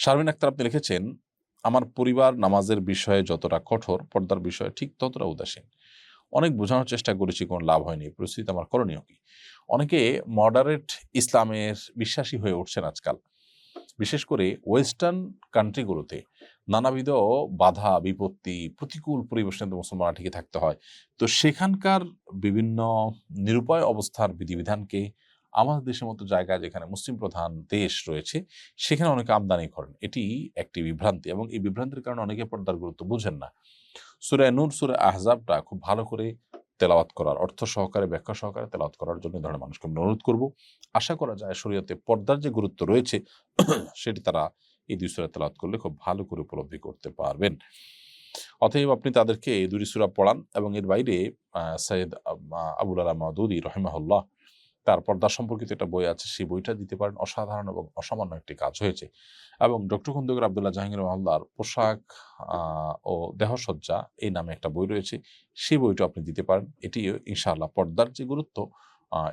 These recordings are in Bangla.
শারমিন আক্তার, আপনি লিখেছেন, আমার পরিবার নামাজের বিষয়ে যতটা কঠোর, পর্দার বিষয়ে ঠিক ততটা উদাসীন। অনেক বোঝানোর চেষ্টা করেছি, কোনো লাভ হয়নি। পরিস্থিতি আমার করণীয় কি? অনেকে মডারেট ইসলামের বিশ্বাসী হয়ে উঠছেন আজকাল। বিশেষ করে ওয়েস্টার্ন কান্ট্রিগুলোতে নানাবিধ বাধা, বিপত্তি, প্রতিকূল পরিবেশনে তো মুসলমানরা ঠিকই থাকতে হয়। তো সেখানকার বিভিন্ন নিরুপায় অবস্থার বিধিবিধানকে আমাদের দেশের মতো জায়গায় যেখানে মুসলিম প্রধান দেশ রয়েছে, সেখানে অনেকে আমদানি করেন। এটি একটি বিভ্রান্তি এবং এই বিভ্রান্তির কারণে অনেকে পর্দার গুরুত্ব বুঝেন না। সুরে নূর, সুরে আহজাবটা খুব ভালো করে তেলাওয়াত করার অর্থ সহকারে, ব্যাখ্যা সহকারে তেলাওয়াত করার জন্য ধরনের মানুষকে অনুরোধ করব। আশা করা যায় শরীয়তে পর্দার যে গুরুত্ব রয়েছে, সেটি তারা এই দুই সুরা তেলাওয়াত করলে খুব ভালো করে উপলব্ধি করতে পারবেন। অতএব আপনি তাদেরকে এই দুই সুরা পড়ান এবং এর বাইরে সৈয়দ আবুল আলা মাদুদি রহিমাহুল্লাহ তার পর্দা সম্পর্কিত একটা বই আছে, সেই বইটা দিতে পারেন। অসাধারণ এবং অসামান্য একটি কাজ হয়েছে। এবং ডক্টর খন্দকার আবদুল্লাহ জাহাঙ্গীর মহল্লার পোশাক ও দেহসজ্জা এই নামে একটা বই রয়েছে। সেই বইটা আপনি দিতে পারেন। এটি ইনশাআল্লাহ পর্দার যে গুরুত্ব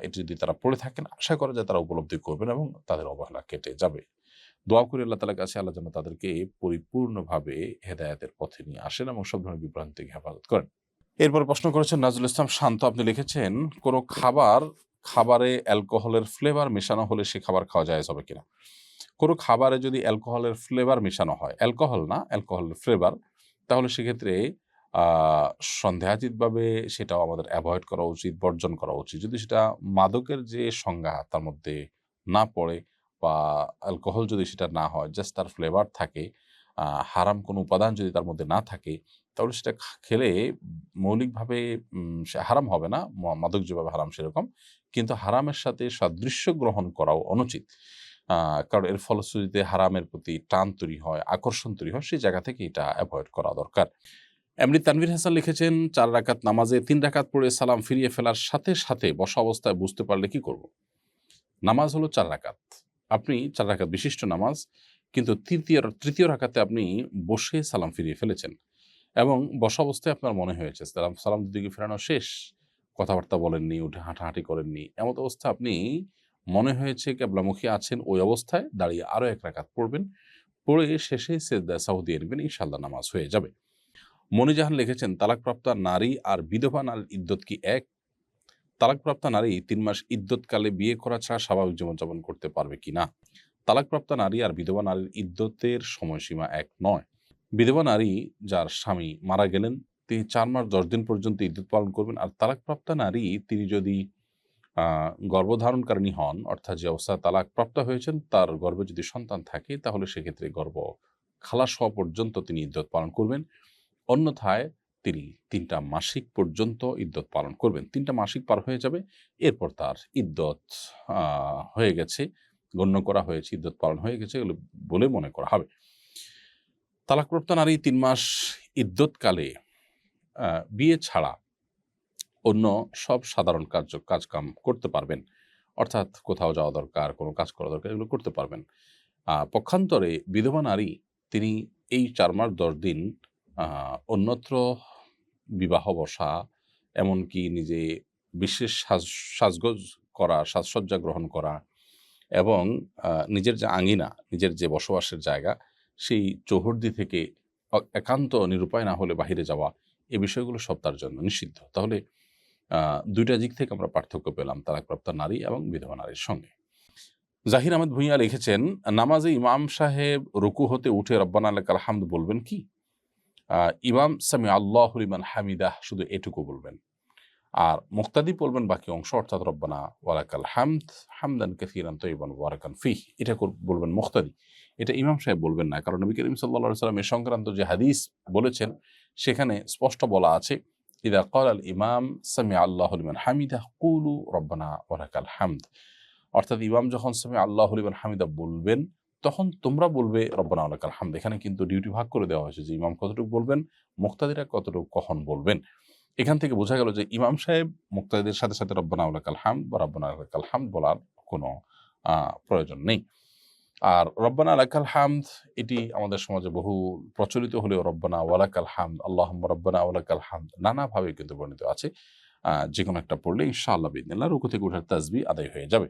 এটি যদি তারা পড়ে থাকেন, আশা করা যায় তারা উপলব্ধি করবেন এবং তাদের অবহেলা কেটে যাবে। দোয়া করি আল্লাহ তালার কাছে, আল্লাহ যেন তাদেরকে পরিপূর্ণভাবে হেদায়াতের পথে নিয়ে আসেন এবং সব ধরনের বিভ্রান্তি থেকে হেফাজত করেন। এরপর প্রশ্ন করেছেন, নাজুল ইসলাম শান্ত, আপনি লিখেছেন, কোনো খাবার খাবারে অ্যালকোহলের ফ্লেভার মেশানো হলে সে খাবার খাওয়া যায় হবে কিনা? কোনো খাবারে যদি অ্যালকোহলের ফ্লেভার মেশানো হয়, অ্যালকোহল না, অ্যালকোহলের ফ্লেভার, তাহলে সেক্ষেত্রে সন্দেহাতীতভাবে সেটাও আমাদের অ্যাভয়েড করা উচিত, বর্জন করা উচিত। যদি সেটা মাদকের যে সংজ্ঞা তার মধ্যে না পড়ে বা অ্যালকোহল যদি সেটা না হয়, জাস্ট তার ফ্লেভার থাকে হারাম কোনো উপাদান যদি তার মধ্যে না থাকে, তাহলে সেটা খেলে মৌলিকভাবে হারাম হবে না মাদক যেভাবে হারাম সেরকম। কিন্তু হারামের সাথে সাদৃশ্য গ্রহণ করাও অনুচিত। কারণ এর ফলশ্রুতিতে হারামের প্রতি টান তৈরি হয়, আকর্ষণ তৈরি হয়, সেই জায়গা থেকে এটা অ্যাভয়েড করা দরকার। এমনি তানভীর হাসান লিখেছেন, চার রাকাত নামাজে তিন রাকাত পড়ে সালাম ফিরিয়ে ফেলার সাথে সাথে বসা অবস্থায় বুঝতে পারলে কি করব? নামাজ হলো চার রাকাত। আপনি চার রাকাত বিশিষ্ট নামাজ কিন্তু তৃতীয় তৃতীয় রাকাতে আপনি বসে সালাম ফিরিয়ে ফেলেছেন এবং বসা অবস্থায় আপনার মনে হয়েছে, সালাম সালাম দিকে ফেরানো শেষ, কথাবার্তা বলেননি, উঠে হাঁটাহাঁটি করেননি, এমন অবস্থা আপনি মনে হয়েছে কেবলামুখী আছেন ওই অবস্থায়, দাঁড়িয়ে আরও এক রাকাত পড়বেন, পড়ে শেষে সেদা সাউদি আরবেন ইনশাল্লাহ নামাজ হয়ে যাবে। মনিজাহান লিখেছেন, তালাকপ্রাপ্তা নারী আর বিধবা নারীর ইদ্যত কি এক? তালাকপ্রাপ্তা নারী তিন মাস ইদ্যতকালে বিয়ে করা ছাড়া স্বাভাবিক জীবনযাপন করতে পারবে কি না? তালাকপ্রাপ্তা নারী আর বিধবা নারীর ইদ্যতের সময়সীমা এক নয়। বিধবা নারী যার স্বামী মারা গেলেন, তিনি চার মাস দশ দিন পর্যন্ত ইদ্যুৎ পালন করবেন আর তালাকপ্রাপ্তা নারী তিনি যদি গর্ভধারণকারিণী হন, অর্থাৎ যে অবস্থায় তালাকপ্রাপ্ত হয়েছেন, তার গর্ভে যদি সন্তান থাকে, তাহলে সেক্ষেত্রে গর্ভ খালাস হওয়া পর্যন্ত তিনি ইদ্যত পালন করবেন। অন্যথায় তিনি তিনটা মাসিক পর্যন্ত ইদ্যত পালন করবেন। তিনটা মাসিক পার হয়ে যাবে। এরপর তার ইদ্যত হয়ে গেছে। গণ্য করা হয়েছে ইদ্যত পালন হয়ে গেছে এগুলো বলে মনে করা হবে। তালাকপ্রাপ্ত নারী তিন মাস ইদ্যতকালে আহ, বিয়ে ছাড়া অন্য সব সাধারণ কার্য কাজকাম করতে পারবেন। অর্থাৎ কোথাও যাওয়া দরকার কোনো কাজ করা দরকার এগুলো করতে পারবেন। পক্ষান্তরে বিধবা নারী তিনি এই চার মাস দশ দিন অন্যত্র বিবাহ বসা এমনকি নিজে বিশেষ সাজ সাজগোজ করা সাজসজ্জা গ্রহণ করা এবং নিজের যে আঙিনা, নিজের যে বসবাসের জায়গা, সেই চৌহদ্দি থেকে একান্ত নিরুপায় না হলে বাহিরে যাওয়া, এ বিষয়গুলো সব তার জন্য নিষিদ্ধ। তাহলে দুইটা দিক থেকে আমরা পার্থক্য পেলাম তালাকপ্রাপ্ত নারী এবং বিধবা নারীর সঙ্গে। জাহির আহমেদ ভূঁইয়া লিখেছেন, নামাজে ইমাম সাহেব রুকু হতে উঠে রব্বানা আলাকাল হামদ বলবেন কি? ইমাম সামি আল্লাহ ইমান হামিদাহ, শুধু এটুকু বলবেন। আর মুক্তাদি বলবেন, বাকি অংশ অর্থাৎ রব্বানা ওয়ালাকাল হামদ, হামদান কাসিরান তৈবান ওয়ারাকান ফিহ। এটা বলবেন মুক্তাদি। এটা ইমাম সাহেব বলবেন না, কারণ নবী করিম সাল্লা সাল্লাম এ সংক্রান্ত যে হাদিস বলেছেন, সেখানে স্পষ্ট বলা আছে, ইদা কল আল ইমাম সামি আল্লাহ লিমান হামিদা কুলু রব্বানা ওয়ালাকাল হামদ। অর্থাৎ ইমাম যখন সামি আল্লাহ লিমান হামিদা বলবেন, তখন তোমরা বলবে রব্বানা ওয়ালাকাল হামদ। এখানে কিন্তু ডিউটি ভাগ করে দেওয়া হয়েছে যে ইমাম কতটুকু বলবেন, মুক্তাদিরা কতটুকু কখন বলবেন। এখান থেকে বোঝা গেল যে ইমাম সাহেব মুক্তাদের সাথে সাথে রব্বানা উল্লাহ কালহাম বা রব্বানা আল্লাহ কালহাম বলার কোনো প্রয়োজন নেই। আর রব্বানা আলাকাল হামদ, এটি আমাদের সমাজে বহু প্রচলিত হলেও রব্বানা ওয়ালাকাল হামদ আল্লাহ রব্বানা ওয়ালাকাল হামদ নানাভাবে কিন্তু বর্ণিত আছে। যে কোনো একটা পড়লে ইনশাআল্লাহ বিদিন রুকু থেকে উঠার তাজবি আদায় হয়ে যাবে।